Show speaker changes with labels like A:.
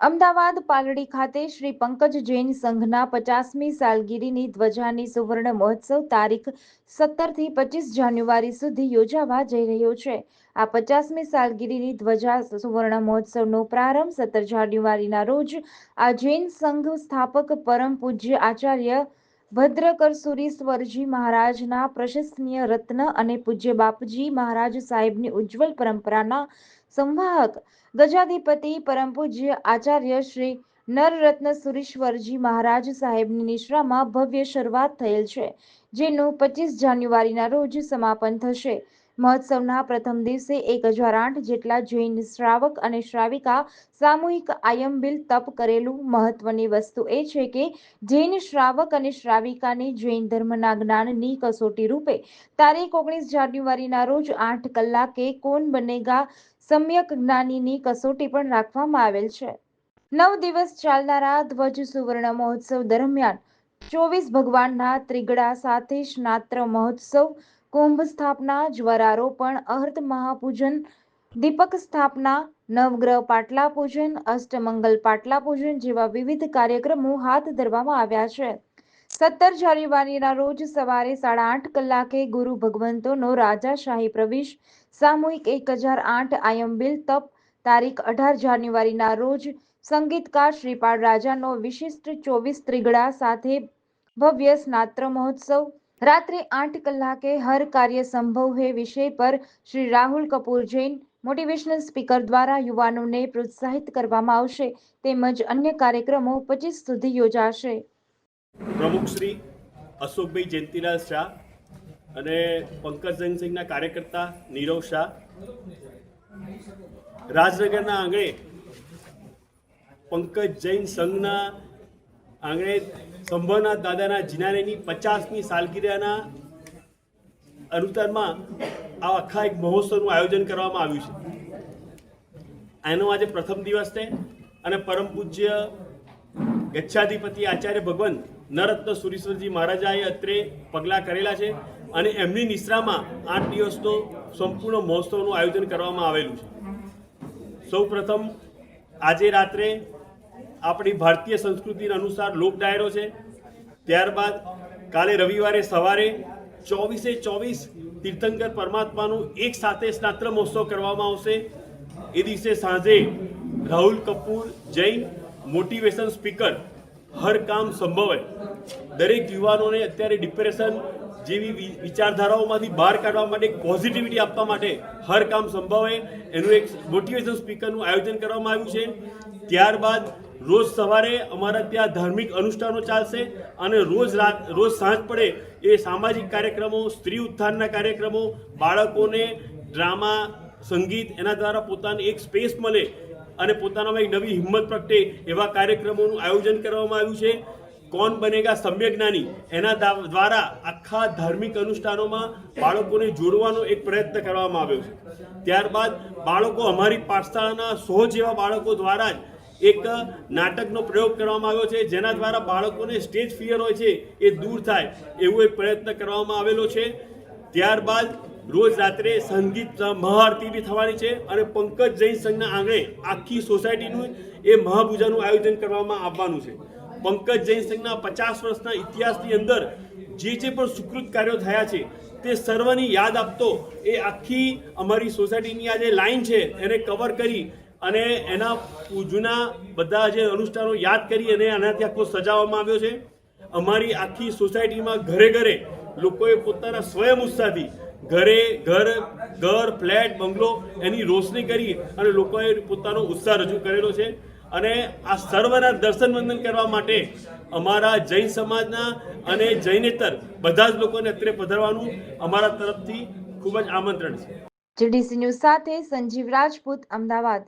A: અમદાવાદ પાલડી ખાતે શ્રી પંકજ જૈન સંઘના પચાસમી સાલગીરીની ધ્વજાની સુવર્ણ મહોત્સવ તારીખ સત્તરથી પચીસ જાન્યુઆરી સુધી યોજાવા જઈ રહ્યો છે. આ પચાસમી સાલગીરીની ધ્વજા સુવર્ણ મહોત્સવનો પ્રારંભ સત્તર જાન્યુઆરીના રોજ આ જૈન સંઘ સ્થાપક પરમ પૂજ્ય આચાર્ય ભદ્રકરસુરીશ્વરજી મહારાજના પ્રશંસનીય રત્ન અને પૂજ્ય બાપજી મહારાજ સાહેબની ઉજ્જવલ પરંપરાના સંવાહક, ગજાધિપતિ પરમ પૂજ્ય આચાર્ય શ્રી નરરત્ન સુરીશ્વરજી મહારાજ સાહેબની નિશ્રામાં ભવ્ય શરૂઆત થયેલ છે, જેનું પચીસ જાન્યુઆરીના રોજ સમાપન થશે. મહોત્સવના પ્રથમ દિવસે એક હજાર આઠ જેટલા જૈન શ્રાવક અને શ્રાવિકા સામૂહિક આયંબિલ તપ કરેલું મહત્વની વસ્તુ એ છે કે જૈન શ્રાવક અને શ્રાવિકાની જૈન ધર્મના જ્ઞાનની કસોટી રૂપે તારીખ ઓગણીસ જાન્યુઆરીના રોજ આઠ કલાકે કોણ બનેગા સમ્યક જ્ઞાનીની કસોટી પણ રાખવામાં આવેલ છે. નવ દિવસ ચાલનારા ધ્વજ સુવર્ણ મહોત્સવ દરમિયાન ચોવીસ ભગવાનના ત્રિગડા સાથે સ્નાત્ર મહોત્સવ કુંભ સ્થાપના, જ્વરારોપણ અહર્ત મહાપૂજન, દીપક સ્થાપના, નવગ્રહ પાટલા પૂજન, અષ્ટમંગલ પાટલા પૂજન જેવા વિવિધ કાર્યક્રમો હાથ ધરવામાં આવ્યા છે. સત્તર જાન્યુઆરીના રોજ સવારે સાડા આઠ કલાકે ગુરુ ભગવંતોનો રાજાશાહી પ્રવેશ, સામૂહિક એક હજાર આઠ આયંબિલ તપ, તારીખ અઢાર જાન્યુઆરીના રોજ સંગીતકાર શ્રીપાળ રાજાનો વિશિષ્ટ ચોવીસ ત્રિગડા સાથે ભવ્ય સ્નાત્ર મહોત્સવ રાત્રે આઠ કલાકે હર કાર્ય સંભવ હે વિષય પર શ્રી રાહુલ કપૂર જૈન મોટિવેશનલ સ્પીકર દ્વારા યુવાનોને પ્રોત્સાહિત કરવામાં આવશે તેમજ અન્ય કાર્યક્રમો પચીસ સુધી યોજાશે.
B: પ્રમુખ શ્રી અશોકભાઈ જયંતિલાલ શાહ અને પંકજ જૈનસિંહના કાર્યકર્તા નીરવ શાહ. રાજનગરના આંગણે પંકજ જૈન સંઘના આંગણે સંભવનાથ દાદાના જિનારેની પચાસમી સાલગીરાના અનુતારમાં આ આખા એક મહોત્સવનું આયોજન કરવામાં આવ્યું છે. એનો આજે પ્રથમ દિવસ છે અને પરમ પૂજ્ય ગચ્છાધિપતિ આચાર્ય ભગવાન નરત્ન સુરીશ્વરજી મહારાજાએ અત્રે પગલાં કરેલા છે અને એમની નિશ્રામાં આઠ દિવસનો સંપૂર્ણ મહોત્સવનું આયોજન કરવામાં આવેલું છે. સૌ પ્રથમ આજે રાત્રે આપણી ભારતીય સંસ્કૃતિ અનુસાર લોક ડાયરો છે. ત્યારબાદ કાલે રવિવારે સવારે ચોવીસે ચોવીસ તીર્થંકર પરમાત્માનું એક સાથે સ્નાત્ર મહોત્સવ કરવામાં આવશે. એ દિવસે સાંજે રાહુલ કપૂર જૈન મોટિવેશન સ્પીકર હર કામ સંભવે દરેક યુવાનોને અત્યારે ડિપ્રેશન જેવી વિચારધારાઓમાંથી બહાર કાઢવા માટે પોઝિટિવિટી આપવા માટે હર કામ સંભવે એનું એક મોટિવેશન સ્પીકરનું આયોજન કરવામાં આવ્યું છે. ત્યારબાદ રોજ સવારે અમારા ત્યાં ધાર્મિક અનુષ્ઠાનો ચાલશે અને રોજ રાત, રોજ સાંજ પડે એ સામાજિક કાર્યક્રમો, સ્ત્રી ઉત્થાનના કાર્યક્રમો, બાળકોને ડ્રામા, સંગીત એના દ્વારા પોતાને એક સ્પેસ મળે અને પોતાનામાં એક નવી હિંમત પ્રગટે એવા કાર્યક્રમોનું આયોજન કરવામાં આવ્યું છે. કોણ બનેગા સમ્યક જ્ઞાની? એના દ્વારા આખા ધાર્મિક અનુષ્ઠાનોમાં બાળકોને જોડવાનો એક પ્રયત્ન કરવામાં આવ્યો છે. ત્યારબાદ બાળકો અમારી પાઠશાળાના સો જેવા બાળકો દ્વારા જ એક નાટકનો પ્રયોગ કરવામાં આવ્યો છે. જેના દ્વારા બાળકોને સ્ટેજ ફિયર હોય છે એ દૂર થાય એવો એક પ્રયત્ન કરવામાં આવેલો છે. ત્યારબાદ રોજ રાત્રે સંગીત મહાઆરતી બી થવાની છે અને પંકજ જૈન સંઘના આંગણે આખી સોસાયટીનું એ મહાપૂજાનું આયોજન કરવામાં આવવાનું છે. પંકજ જૈન સંઘના પચાસ વર્ષના ઇતિહાસની અંદર જે જે પણ સુકૃત કાર્યો થયા છે, તે સર્વની યાદ આપતો એ આખી અમારી સોસાયટીની આ જે લાઈન છે, એને કવર કરી અને એના જૂના બધા જે અનુષ્ઠાનો યાદ કરી અને આનાથી આખો સજાવવામાં આવ્યો છે. અમારી આખી સોસાયટીમાં ઘરે ઘરે લોકોએ પોતાના સ્વયં ઉત્સાહથી ઘરે, ઘર ઘર, ફ્લેટ, બંગલો, એની રોશની કરી અને લોકોએ પોતાનો ઉત્સાહ રજૂ કરેલો છે. અને આ સર્વના દર્શન વંદન કરવા માટે અમારા જૈન સમાજના અને જૈનેતર બધા જ લોકોને અત્રે પધારવાનું અમારા તરફથી ખૂબ જ આમંત્રણ છે.
A: જીડીસી ન્યૂઝ સાથે સંજીવ રાજપૂત, અમદાવાદ.